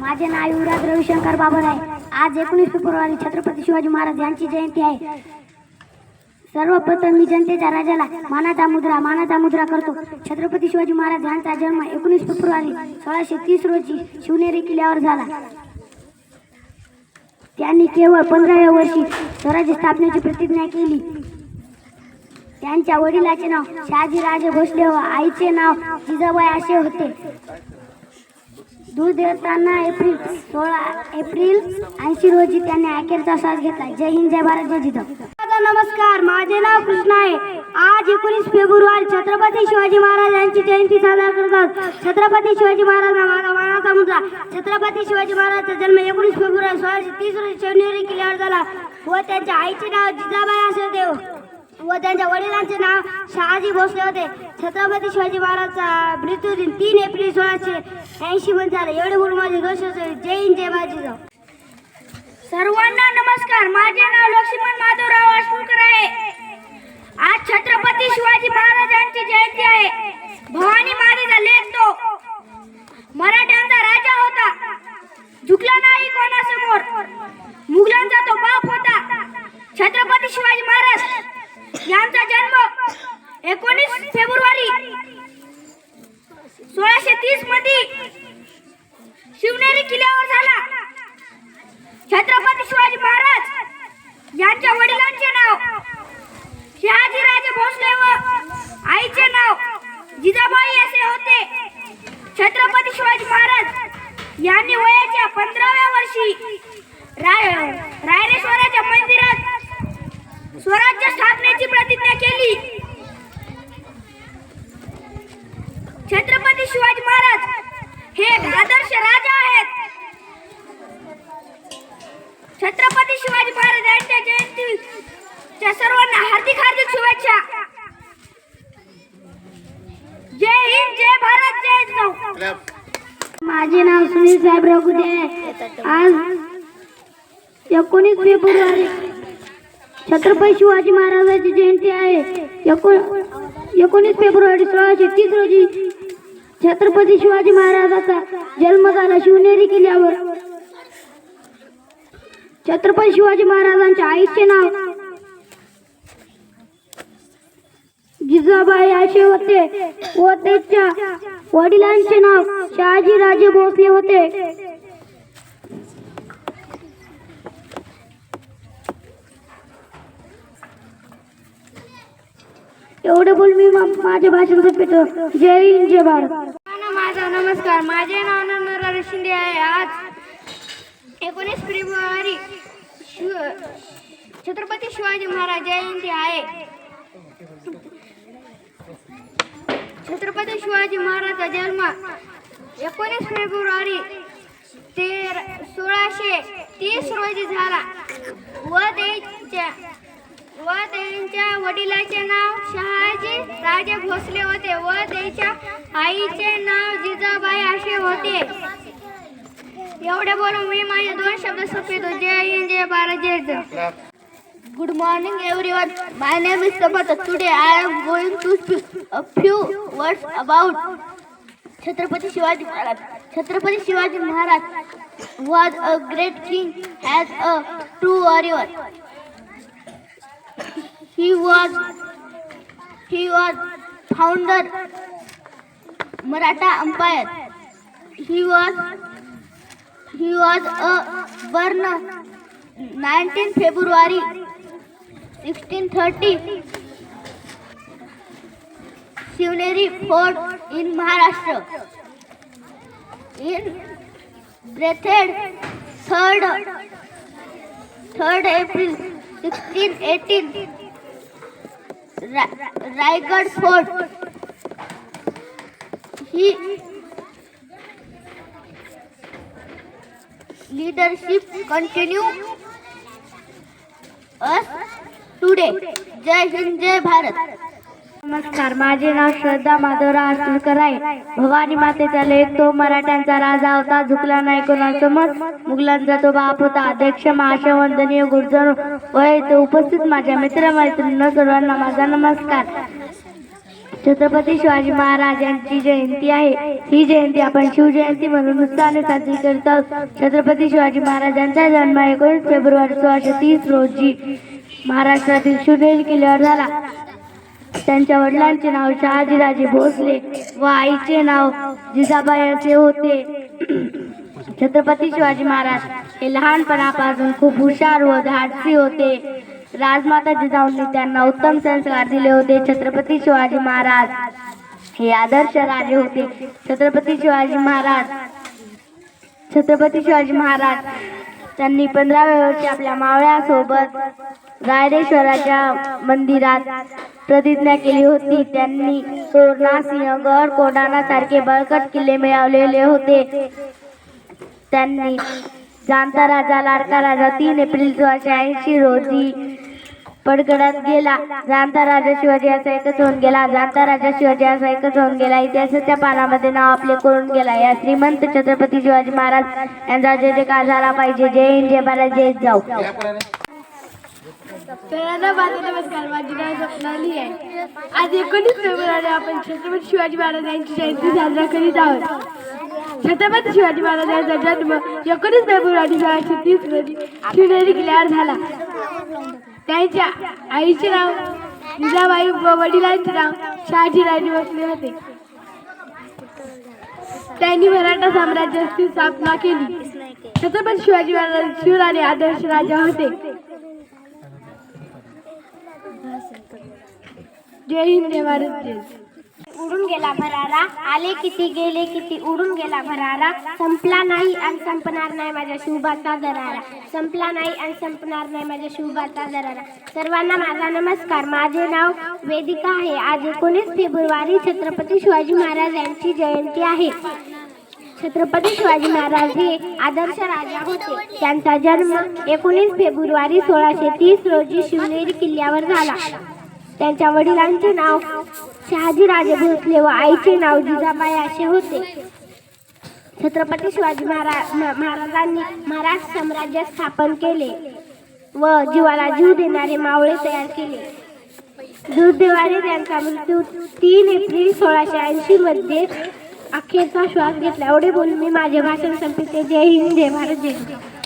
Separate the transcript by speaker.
Speaker 1: माझे नाव युवराज रविशंकर बाबर आहे. आज एकोणीस फेब्रुवारी छत्रपती शिवाजी महाराज यांची जयंती आहे. सर्वप्रथम मी जनतेच्या राजाला मानाचा मुद्रा मानाचा मुद्रा करतो. छत्रपती शिवाजी महाराज यांचा जन्म एकोणीस फेब्रुवारी सोळाशे तीस रोजी शिवनेरी किल्ल्यावर झाला. त्यांनी केवळ पंधराव्या वर्षी स्वराज्य स्थापनेची प्रतिज्ञा केली. त्यांच्या वडिलाचे नाव शहाजीराजे भोसले व आईचे नाव जिजाबाई असे होते. दूध देताना एप्रिल सोळा एप्रिल ऐंशी रोजी त्यांनी अखेरचा श्वास घेतला. जय हिंद जय भारत जय जिथं नमस्कार. माझे नाव कृष्ण आहे. आज एकोणीस फेब्रुवारी छत्रपती शिवाजी महाराज यांची जयंती साजरा करतात छत्रपती शिवाजी महाराज हा माझा मानाचा मुद्रा छत्रपती शिवाजी महाराजचा जन्म एकोणीस फेब्रुवारी सोळाशे तीस रोजी शनिवारी किल्ल्यावर झाला. व त्यांच्या आईचे नाव जिजाबाई असे देव. व त्यांच्या वडिलांचे नाव शहाजी भोसले होते. छत्रपती शिवाजी महाराजचा मृत्यू दिन तीन एप्रिल सोळाशे ऐंशी मध्ये झाला. एवढे बोलून माझे दोष असेल. जय हिंद जय बाजीराव. सर्वांना नमस्कार. माझे नाव लक्ष्मण माधवराव आशुलकर आहे आज छत्रपती शिवाजी महाराजांची जयंती आहे भवानी मातेचा लेख तो मराठ्यांचा राजा होता झुकला नाही कोणासमोर मुघलांचा तो बाप होता छत्रपती शिवाजी महाराज यांचा जन्म एकोणीस फेब्रुवारी सोळाशे तीसमध्ये शिवनेरी किल्ल्यावर झाला. छत्रपती शिवाजी महाराज यांच्या वडिलांचे नाव शहाजीराजे भोसले व आईचे नाव जिजाबाई असे होते. छत्रपती शिवाजी महाराज यांनी वयाच्या पंधराव्या वर्षी राय रायरेश्वराच्या मंदिरात स्वराज्य स्थापनेची प्रतिज्ञा केली छत्रपती शिवाजी महाराज हे एक आदर्श राजा आहेत छत्रपती शिवाजी महाराज यांच्या जयंतीच्या सर्वांना हार्दिक हार्दिक शुभेच्छा जय हिंद जय भारत जय माझे नाव सुनील साहेब रघुदे आज एकोणीस फेब्रुवारी छत्रपती शिवाजी महाराजांची जयंती आहे. एकोणीस फेब्रुवारी सोळाशे तीस रोजी छत्रपती शिवाजी महाराजाचा जन्म झाला शिवनेरी किल्ल्यावर. छत्रपती शिवाजी महाराजांच्या आईचे नाव जिजाबाई असे होते. व त्याच्या वडिलांचे नाव शहाजी राजे भोसले होते. एवढं बोल मी माझ्या भाषण संपतो जय हिंद जय भारत. माझा नमस्कार. माझे नाव नंदराज शिंदे आहे. आज एकोणीस फेब्रुवारी शिव छत्रपती शिवाजी महाराज जयंती आहे. छत्रपती शिवाजी महाराजचा जन्म एकोणीस फेब्रुवारी तेरा सोळाशे तीस रोजी झाला. व त्यांच्या व त्यांच्या वडिलाचे नाव शहाजी राजे भोसले होते. व त्यांच्या आईचे नाव जिजाबाई असे होते. एवढे बोलून मी माझे दोन शब्द सोपवितो. जय हिंद जय भारत जय जय Good morning everyone. My name is Sabat. Today I am going to speak a few words about Chhatrapati Shivaji Maharaj. Chhatrapati Shivaji Maharaj was a great king as a true warrior. He was he was founder Maratha Empire. He was he was a born 19 February 1630 Shivneri Fort in Maharashtra. In breathed 3rd 3rd April 1618 Ra- Raigad Fort. He leadership continue us today. जय हिंद जय भारत. नमस्कार माझे नाव श्रद्धा माधवराव आसुलकर आहे भवानी मातेचा लेख तो मराठ्यांचा राजा होता झुकला नाही कोणासमोर. मुघलांचा तो बाप होता अध्यक्ष महाशय वंदनीय गुरुजन व येथे उपस्थित माझ्या मित्रमैत्रिणींना सर्वांना माझा नमस्कार.
Speaker 2: छत्रपती शिवाजी महाराज यांची जयंती आहे. ही जयंती आपण शिवजयंती म्हणून उत्साहाने साजरी करत आहोत. छत्रपती शिवाजी महाराजांचा जन्म एकोणीस फेब्रुवारी सोळाशे तीस रोजी. महाराष्ट्रातील शिवनेरी किल्ल्यावर झाला. त्यांच्या वडिलांचे नाव शहाजीराजे भोसले व आईचे नाव जिजाबाई असे होते. छत्रपती शिवाजी महाराज हे लहानपणापासून खूप हुशार व धाडसी होते. राजमाता जिजाऊंनी त्यांना उत्तम संस्कार दिले होते. छत्रपती शिवाजी महाराज हे आदर्श राजे होते. छत्रपती शिवाजी महाराज छत्रपती शिवाजी महाराज त्यांनी पंधराव्या वर्षी आपल्या मावळ्यासोबत रायरेश्वराच्या मंदिरात प्रतिज्ञा केली होती. त्यांनी तोरणा सिंहगड कोंढाणा सारखे बळकट किल्ले मिळवलेले होते. त्यांनी जाणता राजा लाडका राजा तीन एप्रिल सोळाशे ऐंशी रोजी पडगडात गेला. जाणता राजा शिवाजी असा एकच होऊन गेला. जाणता राजा शिवाजी असा एकच होऊन गेला. इतिहासाच्या पानामध्ये नाव आपले करून गेला. या श्रीमंत छत्रपती शिवाजी महाराज यांचा जय जयकार झाला पाहिजे. जय हिंद जय महाराज जय जाऊ.
Speaker 3: सगळ्यांना माझा नमस्कार. माझे नाव स्वप्नाली आहे. आज एकोणीस फेब्रुवारी आपण छत्रपती शिवाजी महाराज यांची जयंती साजरा करीत आहोत. छत्रपती शिवाजी महाराज यांचा जन्म एकोणीस फेब्रुवारी सोळाशे तीस रोजी शिवनेरी किल्ल्यावर झाला. त्यांच्या आईचे नाव जिजाबाई व वडिलांचे नाव शहाजीराजे भोसले होते. त्यांनी मराठा साम्राज्याची स्थापना केली. छत्रपती शिवाजी महाराज शिवराणे आदर्श राजा होते. जय हिंद भारत. देश
Speaker 2: उडून गेला भरारा. आले किती गेले किती उडून गेला भरारा. संपला नाही आणि संपणार नाही माझ्या शुभाचा दरारा. संपला नाही आणि संपणार नाही माझ्या शुभाचा दरारा. सर्वांना माझा नमस्कार. माझे नाव वेदिका आहे. आज एकोणीस फेब्रुवारी छत्रपती शिवाजी महाराज यांची जयंती आहे. छत्रपती शिवाजी महाराज हे आदर्श राजा होते. त्यांचा जन्म एकोणीस फेब्रुवारी सोळाशे तीस रोजी शिवनेरी किल्ल्यावर झाला. त्यांच्या वडिलांचे नाव शहाजीराजे भोसले व आईचे नाव जिजाबाई असे होते. छत्रपती शिवाजी महाराज महाराजांनी महाराष्ट्र साम्राज्य स्थापन केले व जीवाला जीव देणारे मावळे तयार केले. दुर्दैवाने त्यांचा मृत्यू तीन एप्रिल सोळाशे ऐंशी मध्ये अखेरचा श्वास घेतला. एवढे बोलून मी माझे भाषण संपते जय हिंद जय भारत जय हिंद.